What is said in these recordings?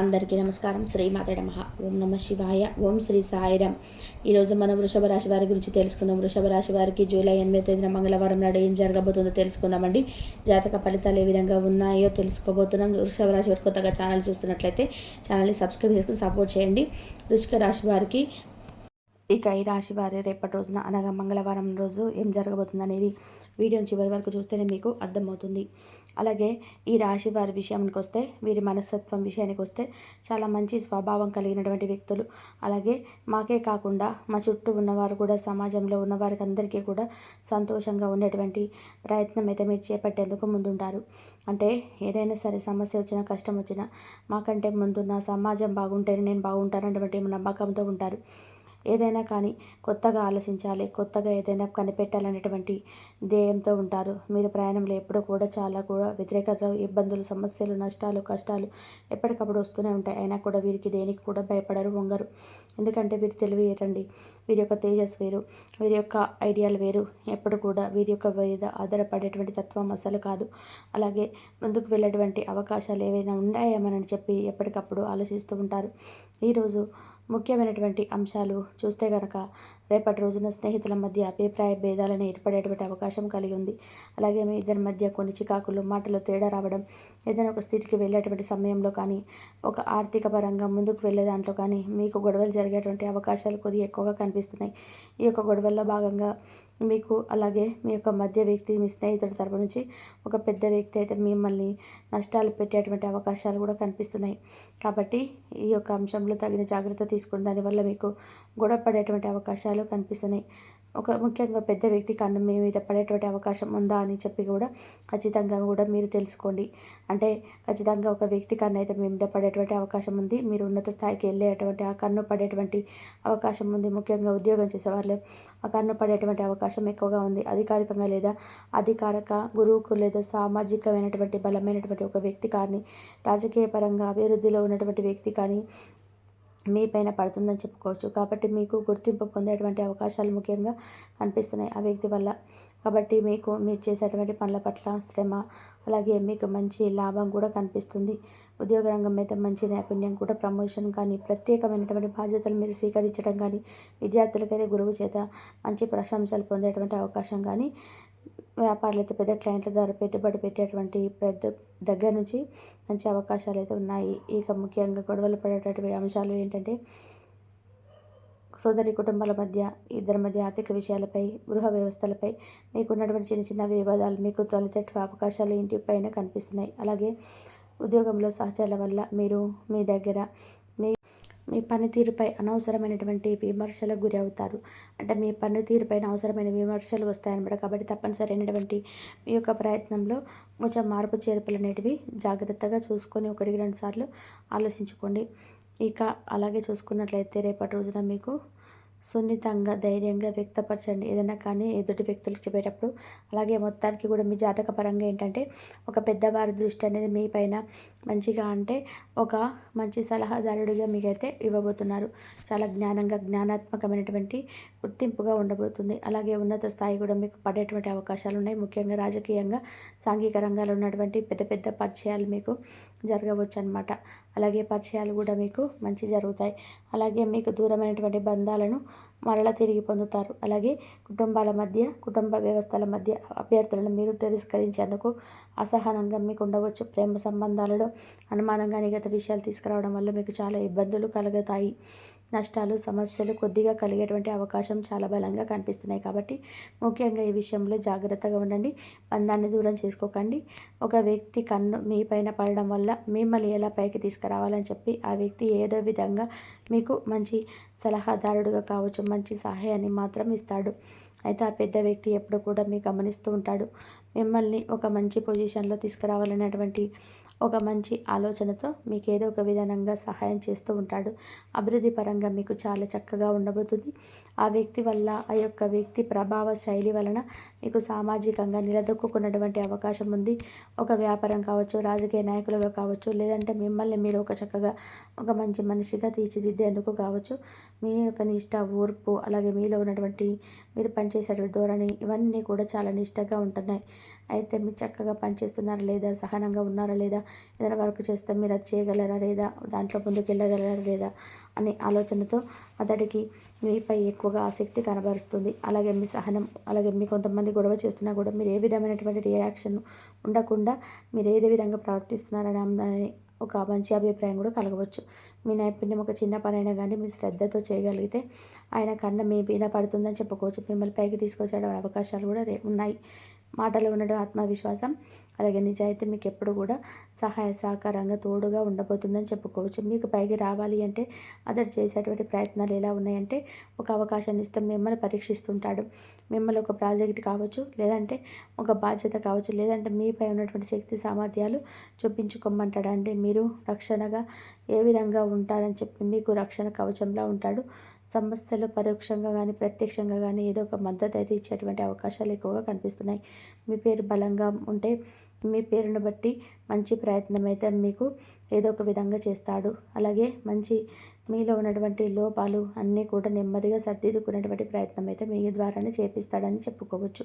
అందరికీ నమస్కారం. శ్రీ మాత నమ. ఓం నమ శివాయ. ఓం శ్రీ సాయిరామ్ ఈరోజు మనం వృషభ రాశి వారి గురించి తెలుసుకుందాం. వృషభ రాశి వారికి జూలై ఎనిమిది తేదీన మంగళవారం నాడు ఏం జరగబోతుందో తెలుసుకుందామండి. జాతక ఫలితాలు ఏ విధంగా ఉన్నాయో తెలుసుకోబోతున్నాం. వృషభ రాశి వారు కొత్తగా ఛానల్ చూస్తున్నట్లయితే ఛానల్ని సబ్స్క్రైబ్ చేసుకుని సపోర్ట్ చేయండి. వృషిక రాశి వారికి ఇక ఈ రాశి వారి రేపటి రోజున అనగా మంగళవారం రోజు ఏం జరగబోతుంది అనేది వీడియోని చివరి వరకు చూస్తేనే మీకు అర్థమవుతుంది. అలాగే ఈ రాశి వారి విషయానికి వస్తే వీరి మనస్తత్వం విషయానికి వస్తే చాలా మంచి స్వభావం కలిగినటువంటి వ్యక్తులు. అలాగే మాకే కాకుండా మా చుట్టూ ఉన్నవారు కూడా సమాజంలో ఉన్నవారికి అందరికీ కూడా సంతోషంగా ఉండేటువంటి ప్రయత్నం అయితే మీరు చేపట్టేందుకు ముందుంటారు. అంటే ఏదైనా సరే సమస్య వచ్చినా కష్టం వచ్చినా మాకంటే ముందున్న సమాజం బాగుంటేనే నేను బాగుంటాను అటువంటి నమ్మకంతో ఉంటారు. ఏదైనా కానీ కొత్తగా ఆలోచించాలి కొత్తగా ఏదైనా కనిపెట్టాలనేటువంటి ధ్యేయంతో ఉంటారు. మీరు ప్రయాణంలో ఎప్పుడూ కూడా చాలా కూడా వ్యతిరేకత ఇబ్బందులు సమస్యలు నష్టాలు కష్టాలు ఎప్పటికప్పుడు వస్తూనే ఉంటాయి. అయినా కూడా వీరికి దేనికి కూడా భయపడరు వంగరు. ఎందుకంటే వీరు తెలివి ఏరండి వీరి యొక్క తేజస్ వేరు వీరి యొక్క ఐడియాలు వేరు. ఎప్పుడు కూడా వీరి యొక్క మీద ఆధారపడేటువంటి తత్వం అసలు కాదు. అలాగే ముందుకు వెళ్ళేటువంటి అవకాశాలు ఏవైనా ఉన్నాయేమోనని చెప్పి ఎప్పటికప్పుడు ఆలోచిస్తూ ఉంటారు. ఈరోజు ముఖ్యమైనటువంటి అంశాలు చూస్తే కనుక రేపటి రోజున స్నేహితుల మధ్య అభిప్రాయ భేదాలను ఏర్పడేటువంటి అవకాశం కలిగి ఉంది. అలాగే మీ ఇద్దరి మధ్య కొన్ని చికాకులు మాటలు తేడా రావడం ఏదైనా ఒక స్థితికి వెళ్ళేటువంటి సమయంలో కానీ ఒక ఆర్థిక పరంగా ముందుకు వెళ్ళే దాంట్లో కానీ మీకు గొడవలు జరిగేటువంటి అవకాశాలు కొద్దిగా ఎక్కువగా కనిపిస్తున్నాయి. ఈ యొక్క గొడవల్లో భాగంగా మీకు అలాగే మీ యొక్క మధ్య వ్యక్తి మీ స్నేహితుడి తరపు నుంచి ఒక పెద్ద వ్యక్తి అయితే మిమ్మల్ని నష్టాలు పెట్టేటువంటి అవకాశాలు కూడా కనిపిస్తున్నాయి. కాబట్టి ఈ యొక్క అంశంలో తగిన జాగ్రత్త తీసుకుని దానివల్ల మీకు గొడవ పడేటువంటి అవకాశాలు కనిపిస్తున్నాయి. ఒక ముఖ్యంగా పెద్ద వ్యక్తి కన్ను మీ మీద పడేటువంటి అవకాశం ఉందా అని చెప్పి కూడా ఖచ్చితంగా కూడా మీరు తెలుసుకోండి. అంటే ఖచ్చితంగా ఒక వ్యక్తి కన్ను అయితే మీ మీద పడేటువంటి అవకాశం ఉంది. మీరు ఉన్నత స్థాయికి వెళ్ళేటువంటి ఆ కన్ను పడేటువంటి అవకాశం ఉంది. ముఖ్యంగా ఉద్యోగం చేసేవాళ్ళు ఆ కన్ను పడేటువంటి అవకాశం ఎక్కువగా ఉంది. అధికారికంగా లేదా అధికారిక గురువుకు లేదా సామాజికమైనటువంటి బలమైనటువంటి ఒక వ్యక్తి కానీ రాజకీయ పరంగా అభివృద్ధిలో ఉన్నటువంటి వ్యక్తి కానీ మీ పైన పడుతుందని చెప్పుకోవచ్చు. కాబట్టి మీకు గుర్తింపు పొందేటువంటి అవకాశాలు ముఖ్యంగా కనిపిస్తున్నాయి ఆ వ్యక్తి వల్ల. కాబట్టి మీకు మీరు చేసేటువంటి పనుల పట్ల శ్రమ అలాగే మీకు మంచి లాభం కూడా కనిపిస్తుంది. ఉద్యోగ రంగం మీద మంచి నైపుణ్యం కూడా ప్రమోషన్ కానీ ప్రత్యేకమైనటువంటి బాధ్యతలు మీరు స్వీకరించడం కానీ విద్యార్థులకైతే గురువు చేత మంచి ప్రశంసలు పొందేటువంటి అవకాశం కానీ వ్యాపారాలు అయితే పెద్ద క్లయింట్ల ద్వారా పెట్టుబడి పెట్టేటువంటి పెద్ద దగ్గర నుంచి మంచి అవకాశాలు అయితే ఉన్నాయి. ఇక ముఖ్యంగా గొడవలు పడేటటువంటి అంశాలు ఏంటంటే సోదరి కుటుంబాల మధ్య ఇద్దరి మధ్య ఆర్థిక విషయాలపై గృహ వ్యవస్థలపై మీకు ఉన్నటువంటి చిన్న చిన్న వివాదాలు మీకు తొలితట్టు అవకాశాలు ఇంటి పైన కనిపిస్తున్నాయి. అలాగే ఉద్యోగంలో సహచరుల వల్ల మీరు మీ దగ్గర మీ పనితీరుపై అనవసరమైనటువంటి విమర్శలకు గురి అవుతారు అంటే మీ పనితీరుపైన అవసరమైన విమర్శలు వస్తాయన్నమాట. కాబట్టి తప్పనిసరి అయినటువంటి మీ యొక్క ప్రయత్నంలో కొంచెం మార్పు చేర్పులు అనేటివి జాగ్రత్తగా చూసుకొని ఒకటికి రెండు సార్లు ఆలోచించుకోండి. ఇక అలాగే చూసుకున్నట్లయితే రేపటి రోజున మీకు సున్నితంగా ధైర్యంగా వ్యక్తపరచండి. ఏదైనా కానీ ఎదుటి వ్యక్తులకు చెప్పేటప్పుడు అలాగే మొత్తానికి కూడా మీ జాతక పరంగా ఏంటంటే ఒక పెద్దవారి దృష్టి అనేది మీ పైన మంచిగా అంటే ఒక మంచి సలహాదారుడిగా మీకైతే ఇవ్వబోతున్నారు. చాలా జ్ఞానంగా జ్ఞానాత్మకమైనటువంటి గుర్తింపుగా ఉండబోతుంది. అలాగే ఉన్నత స్థాయి కూడా మీకు పడేటువంటి అవకాశాలు ఉన్నాయి. ముఖ్యంగా రాజకీయంగా సాంఘిక రంగాల్లో ఉన్నటువంటి పెద్ద పెద్ద పరిచయాలు మీకు జరగవచ్చు అనమాట అలాగే పరిచయాలు కూడా మీకు మంచి జరుగుతాయి. అలాగే మీకు దూరమైనటువంటి బంధాలను మరలా తిరిగి పొందుతారు. అలాగే కుటుంబాల మధ్య కుటుంబ వ్యవస్థల మధ్య అభ్యర్థులను మీరు తిరస్కరించేందుకు అసహనంగా మీకు ఉండవచ్చు. ప్రేమ సంబంధాలలో అనుమానంగా నిగత విషయాలు తీసుకురావడం వల్ల మీకు చాలా ఇబ్బందులు కలుగుతాయి. నష్టాలు సమస్యలు కొద్దిగా కలిగేటువంటి అవకాశం చాలా బలంగా కనిపిస్తున్నాయి కాబట్టి ముఖ్యంగా ఈ విషయంలో జాగ్రత్తగా ఉండండి. బంధాన్ని దూరం చేసుకోకండి. ఒక వ్యక్తి కన్ను మీ పైన పడడం వల్ల మిమ్మల్ని ఎలా పైకి తీసుకురావాలని చెప్పి ఆ వ్యక్తి ఏదో విధంగా మీకు మంచి సలహాదారుడుగా కావచ్చు మంచి సహాయాన్ని మాత్రం ఇస్తాడు. అయితే ఆ పెద్ద వ్యక్తి ఎప్పుడు కూడా మీ గమనిస్తూ ఉంటాడు. మిమ్మల్ని ఒక మంచి పొజిషన్లో తీసుకురావాలనేటువంటి ఒక మంచి ఆలోచనతో మీకు ఏదో ఒక విధానంగా సహాయం చేస్తూ ఉంటాడు. అభివృద్ధి పరంగా మీకు చాలా చక్కగా ఉండబోతుంది. ఆ వ్యక్తి వల్ల ఆ యొక్క వ్యక్తి ప్రభావ శైలి వలన మీకు సామాజికంగా నిలదొక్కున్నటువంటి అవకాశం ఉంది. ఒక వ్యాపారం కావచ్చు రాజకీయ నాయకులుగా కావచ్చు లేదంటే మిమ్మల్ని మీరు ఒక చక్కగా ఒక మంచి మనిషిగా తీర్చిదిద్దేందుకు కావచ్చు. మీ యొక్క నిష్ట ఓర్పు అలాగే మీలో ఉన్నటువంటి మీరు పనిచేసేటువంటి ధోరణి ఇవన్నీ కూడా చాలా నిష్టగా ఉంటున్నాయి. అయితే మీరు చక్కగా పనిచేస్తున్నారా లేదా సహనంగా ఉన్నారా లేదా ఏదైనా వర్క్ చేస్తే మీరు అది చేయగలరా లేదా దాంట్లో ముందుకు వెళ్ళగలరా లేదా అనే ఆలోచనతో అతడికి మీపై ఎక్కువగా ఆసక్తి కనబరుస్తుంది. అలాగే మీ సహనం అలాగే మీ కొంతమంది గొడవ చేస్తున్నా కూడా మీరు ఏ విధమైనటువంటి రియాక్షన్ ఉండకుండా మీరు ఏదే విధంగా ప్రవర్తిస్తున్నారని ఒక మంచి అభిప్రాయం కూడా కలగవచ్చు. మీ నైపుణ్యం ఒక చిన్న పనైనా కానీ మీరు శ్రద్ధతో చేయగలిగితే ఆయన కన్న మీ పీన పడుతుందని చెప్పుకోవచ్చు. మిమ్మల్ని పైకి తీసుకొచ్చే అవకాశాలు కూడా రే ఉన్నాయి. మాటలో ఉండడం ఆత్మవిశ్వాసం అలాగే నిజాయితీ మీకు ఎప్పుడు కూడా సహాయ సహకారంగా తోడుగా ఉండబోతుందని చెప్పుకోవచ్చు. మీకు పైకి రావాలి అంటే అతడు చేసేటువంటి ప్రయత్నాలు ఎలా ఉన్నాయంటే ఒక అవకాశాన్ని ఇస్తే మిమ్మల్ని పరీక్షిస్తుంటాడు. మిమ్మల్ని ఒక ప్రాజెక్ట్ కావచ్చు లేదంటే ఒక బాధ్యత కావచ్చు లేదంటే మీపై ఉన్నటువంటి శక్తి సామర్థ్యాలు చూపించుకోమంటాడు? అంటే మీరు రక్షణగా ఏ విధంగా ఉంటారని చెప్పి మీకు రక్షణ కవచంలా ఉంటాడు. సంస్థలు పరోక్షంగా కానీ ప్రత్యక్షంగా కానీ ఏదో ఒక మద్దతు అయితే ఇచ్చేటువంటి అవకాశాలు ఎక్కువగా కనిపిస్తున్నాయి. మీ పేరు బలంగా ఉంటే మీ పేరును బట్టి మంచి ప్రయత్నం అయితే మీకు ఏదో ఒక విధంగా చేస్తాడు. అలాగే మంచి మీలో ఉన్నటువంటి లోపాలు అన్నీ కూడా నెమ్మదిగా సర్దిద్దుకునేటువంటి ప్రయత్నం అయితే మీ ద్వారానే చేపిస్తాడని చెప్పుకోవచ్చు.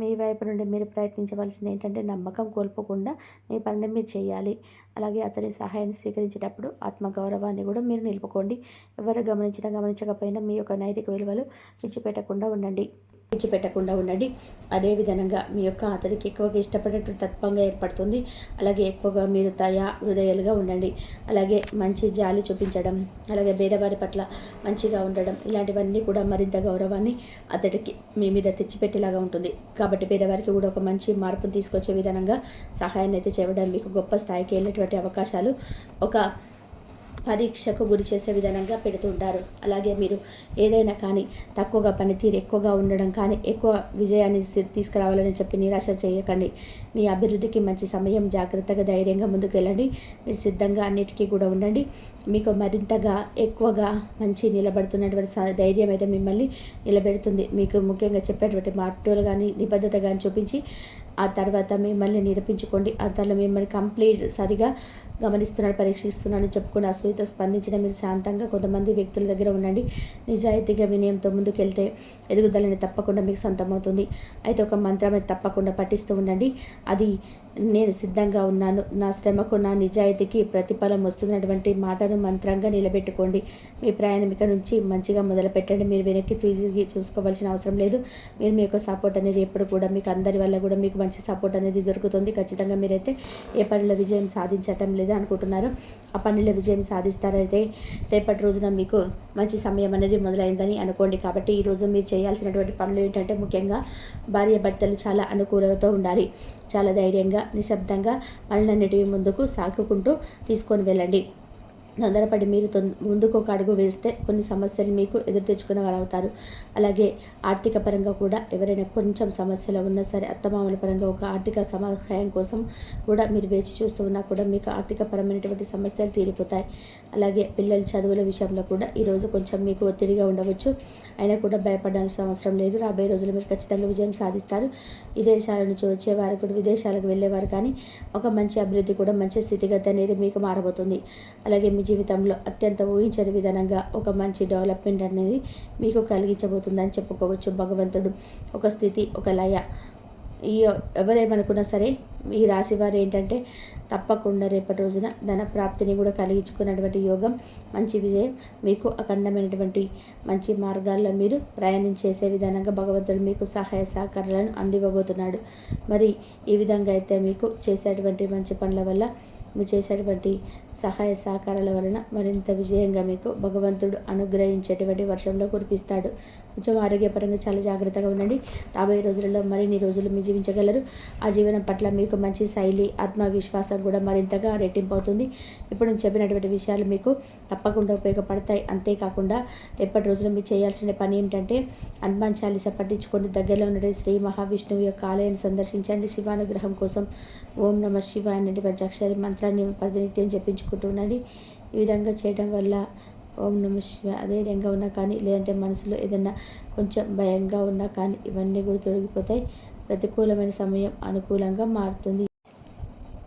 మీ వైపు నుండి మీరు ప్రయత్నించవలసింది ఏంటంటే నమ్మకం కోల్పోకుండా మీ పనిని మీరు చేయాలి. అలాగే అతని సహాయాన్ని స్వీకరించేటప్పుడు ఆత్మగౌరవాన్ని కూడా మీరు నిలుపుకోండి. ఎవరు గమనించినా గమనించకపోయినా మీ యొక్క నైతిక విలువలు విడిచిపెట్టకుండా ఉండండి. విడిచిపెట్టకుండా ఉండండి. అదే విధంగా మీ యొక్క అతడికి ఎక్కువగా ఇష్టపడేటువంటి తత్వంగా ఏర్పడుతుంది. అలాగే ఎక్కువగా మీరు తయ హృదయాలుగా ఉండండి. అలాగే మంచి జాలి చూపించడం అలాగే పేదవారి పట్ల మంచిగా ఉండడం ఇలాంటివన్నీ కూడా మరింత గౌరవాన్ని అతడికి మీ మీద తెచ్చిపెట్టేలాగా ఉంటుంది. కాబట్టి పేదవారికి కూడా ఒక మంచి మార్పును తీసుకొచ్చే విధానంగా సహాయాన్ని అయితే చేయడం మీకు గొప్ప స్థాయికి వెళ్ళేటువంటి అవకాశాలు ఒక పరీక్షకు గురి చేసే విధానంగా పెడుతుంటారు అలాగే మీరు ఏదైనా కానీ తక్కువగా పనితీరు ఎక్కువగా ఉండడం కానీ ఎక్కువ విజయాన్ని తీసుకురావాలని చెప్పి నిరాశ చేయకండి. మీ అభివృద్ధికి మంచి సమయం జాగ్రత్తగా ధైర్యంగా ముందుకు వెళ్ళండి. మీరు సిద్ధంగా అన్నిటికీ కూడా ఉండండి. మీకు మరింతగా ఎక్కువగా మంచి నిలబడుతున్నటువంటి ధైర్యం అయితే మిమ్మల్ని నిలబెడుతుంది. మీకు ముఖ్యంగా చెప్పేటువంటి మార్పులు కానీ నిబద్ధత కానీ చూపించి ఆ తర్వాత మిమ్మల్ని నిరూపించుకోండి. ఆ మిమ్మల్ని కంప్లీట్ సరిగా గమనిస్తున్నాడు పరీక్షిస్తున్నాను చెప్పుకుని అసూయతో స్పందించిన మీరు శాంతంగా కొంతమంది వ్యక్తుల దగ్గర ఉండండి. నిజాయితీగా వినయంతో ముందుకెళ్తే ఎదుగుదలని తప్పకుండా మీకు సొంతమవుతుంది. అయితే ఒక మంత్రం తప్పకుండా పఠిస్తూ ఉండండి. అది నేను సిద్ధంగా ఉన్నాను. నా శ్రమకు నా నిజాయితీకి ప్రతిఫలం వస్తున్నటువంటి మాటను మంత్రంగా నిలబెట్టుకోండి. మీ ప్రయాణమిక నుంచి మంచిగా మొదలు పెట్టండి మీరు వెనక్కి తిరిగి చూసుకోవాల్సిన అవసరం లేదు. మీరు మీ యొక్క సపోర్ట్ అనేది ఎప్పుడు కూడా మీకు అందరి వల్ల కూడా మీకు మంచి సపోర్ట్ అనేది దొరుకుతుంది. ఖచ్చితంగా మీరైతే ఏ పనిలో విజయం సాధించటం లేదు అనుకుంటున్నారో ఆ పనిలో విజయం సాధిస్తారైతే రేపటి రోజున మీకు మంచి సమయం అనేది మొదలైందని అనుకోండి. కాబట్టి ఈరోజు మీరు చేయాల్సినటువంటి పనులు ఏంటంటే ముఖ్యంగా భార్య భర్తలు చాలా అనుకూలతో ఉండాలి. చాలా ధైర్యంగా నిశ్శబ్దంగా పనులన్నిటివి ముందుకు సాగుకుంటూ తీసుకొని వెళ్ళండి. తొందరపడి మీరు ముందుకు ఒక అడుగు వేస్తే కొన్ని సమస్యలు మీకు ఎదురు తెచ్చుకునే వారు అవుతారు అలాగే ఆర్థిక పరంగా కూడా ఎవరైనా కొంచెం సమస్యలు ఉన్నా సరే అత్తమామల పరంగా ఒక ఆర్థిక సహాయం కోసం కూడా మీరు వేచి చూస్తూ ఉన్నా కూడా మీకు ఆర్థిక పరమైనటువంటి సమస్యలు తీరిపోతాయి. అలాగే పిల్లల చదువుల విషయంలో కూడా ఈరోజు కొంచెం మీకు ఒత్తిడిగా ఉండవచ్చు. అయినా కూడా భయపడాల్సిన అవసరం లేదు. రాబోయే రోజులు మీరు ఖచ్చితంగా విజయం సాధిస్తారు. విదేశాల నుంచి వచ్చేవారు కూడా విదేశాలకు వెళ్ళేవారు కానీ ఒక మంచి అభివృద్ధి కూడా మంచి స్థితిగతి అనేది మీకు మారబోతుంది. అలాగే మీ జీవితంలో అత్యంత ఊహించని విధానంగా ఒక మంచి డెవలప్మెంట్ అనేది మీకు కలిగించబోతుందని చెప్పుకోవచ్చు. భగవంతుడు ఒక స్థితి ఒక లయ. ఈ ఎవరేమనుకున్నా సరే ఈ రాశి వారు ఏంటంటే తప్పకుండా రేపటి రోజున ధన ప్రాప్తిని కూడా కలిగించుకున్నటువంటి యోగం మంచి విజయం మీకు అఖండమైనటువంటి మంచి మార్గాల్లో మీరు ప్రయాణం చేసే విధానంగా భగవంతుడు మీకు సహాయ సహకారాలను అందివ్వబోతున్నాడు. మరి ఈ విధంగా అయితే మీకు చేసేటువంటి మంచి పనుల వల్ల మీరు చేసేటువంటి సహాయ సహకారాల వలన మరింత విజయంగా మీకు భగవంతుడు అనుగ్రహించేటువంటి వర్షంలో కురిపిస్తాడు. కొంచెం ఆరోగ్యపరంగా చాలా జాగ్రత్తగా ఉండండి. రాబోయే రోజులలో మరిన్ని రోజులు మీ జీవించగలరు. ఆ జీవనం పట్ల మీకు మంచి శైలి ఆత్మవిశ్వాసం కూడా మరింతగా రెట్టింపు అవుతుంది ఇప్పుడు నేను చెప్పినటువంటి విషయాలు మీకు తప్పకుండా ఉపయోగపడతాయి. అంతేకాకుండా రేపటి రోజున మీరు చేయాల్సిన పని ఏమిటంటే హనుమాన్ చాలీస పట్టించుకొని దగ్గరలో ఉండే శ్రీ మహావిష్ణువు యొక్క ఆలయాన్ని సందర్శించండి. శివానుగ్రహం కోసం ఓం నమ శివాయ నుండి పంచాక్షరి మంత్రాన్ని ప్రతినిత్యం జపించుకుంటున్నది ఈ విధంగా చేయడం వల్ల ఓం నమ శివ అధైర్యంగా ఉన్నా కానీ లేదంటే మనసులో ఏదైనా కొంచెం భయంగా ఉన్నా కానీ ఇవన్నీ కూడా తొలగిపోతాయి. ప్రతికూలమైన సమయం అనుకూలంగా మారుతుంది.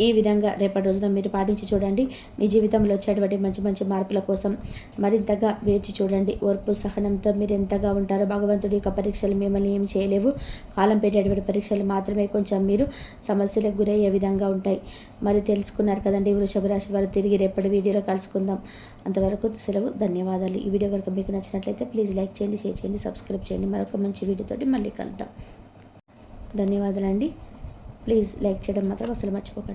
ఈ విధంగా రేపటి రోజున మీరు పాటించి చూడండి. మీ జీవితంలో వచ్చేటువంటి మంచి మంచి మార్పుల కోసం మరింతగా వేచి చూడండి. ఓర్పు సహనంతో మీరు ఎంతగా ఉంటారో భగవంతుడి యొక్క పరీక్షలు మిమ్మల్ని ఏమి చేయలేవు. కాలం పెట్టేటువంటి పరీక్షలు మాత్రమే కొంచెం మీరు సమస్యలకు గురయ్యే విధంగా ఉంటాయి. మరి తెలుసుకున్నారు కదండి వృషభ రాశి వారు తిరిగి రేపటి వీడియోలో కలుసుకుందాం. అంతవరకు సెలవు ధన్యవాదాలు. ఈ వీడియో కనుక మీకు నచ్చినట్లయితే ప్లీజ్ లైక్ చేయండి షేర్ చేయండి సబ్స్క్రైబ్ చేయండి. మరొక మంచి వీడియోతోటి మళ్ళీ కలుద్దాం. ధన్యవాదాలండి. ప్లీజ్ లైక్ చేయడం మాత్రం అసలు మర్చిపోకండి.